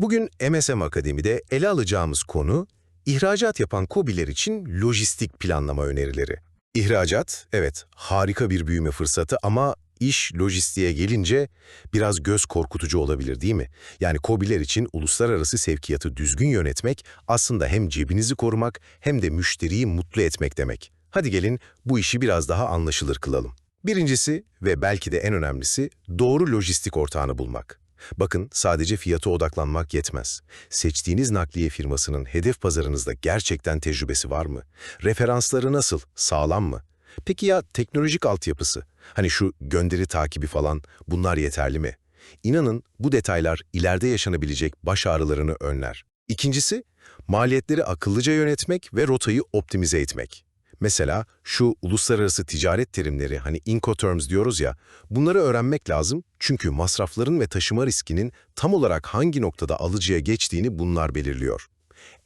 Bugün MSM Akademi'de ele alacağımız konu, ihracat yapan KOBİ'ler için lojistik planlama önerileri. İhracat, evet harika bir büyüme fırsatı ama iş lojistiğe gelince biraz göz korkutucu olabilir değil mi? Yani KOBİ'ler için uluslararası sevkiyatı düzgün yönetmek aslında hem cebinizi korumak hem de müşteriyi mutlu etmek demek. Hadi gelin bu işi biraz daha anlaşılır kılalım. Birincisi ve belki de en önemlisi doğru lojistik ortağını bulmak. Bakın sadece fiyata odaklanmak yetmez. Seçtiğiniz nakliye firmasının hedef pazarınızda gerçekten tecrübesi var mı? Referansları nasıl? Sağlam mı? Peki ya teknolojik altyapısı? Hani şu gönderi takibi falan bunlar yeterli mi? İnanın bu detaylar ileride yaşanabilecek baş ağrılarını önler. İkincisi, maliyetleri akıllıca yönetmek ve rotayı optimize etmek. Mesela şu uluslararası ticaret terimleri hani Incoterms diyoruz ya, bunları öğrenmek lazım çünkü masrafların ve taşıma riskinin tam olarak hangi noktada alıcıya geçtiğini bunlar belirliyor.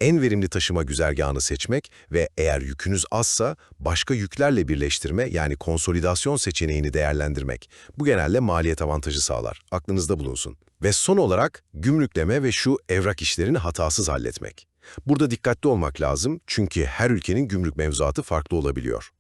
En verimli taşıma güzergahını seçmek ve eğer yükünüz azsa başka yüklerle birleştirme yani konsolidasyon seçeneğini değerlendirmek. Bu genelde maliyet avantajı sağlar. Aklınızda bulunsun. Ve son olarak gümrükleme ve şu evrak işlerini hatasız halletmek. Burada dikkatli olmak lazım çünkü her ülkenin gümrük mevzuatı farklı olabiliyor.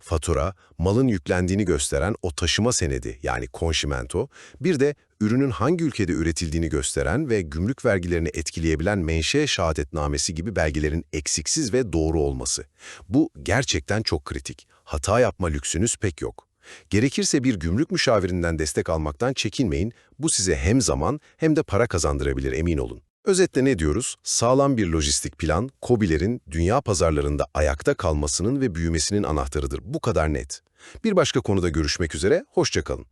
Fatura, malın yüklendiğini gösteren o taşıma senedi yani konşimento, bir de ürünün hangi ülkede üretildiğini gösteren ve gümrük vergilerini etkileyebilen menşe şehadetnamesi gibi belgelerin eksiksiz ve doğru olması. Bu gerçekten çok kritik. Hata yapma lüksünüz pek yok. Gerekirse bir gümrük müşavirinden destek almaktan çekinmeyin. Bu size hem zaman hem de para kazandırabilir emin olun. Özetle ne diyoruz? Sağlam bir lojistik plan, KOBİ'lerin dünya pazarlarında ayakta kalmasının ve büyümesinin anahtarıdır. Bu kadar net. Bir başka konuda görüşmek üzere, hoşçakalın.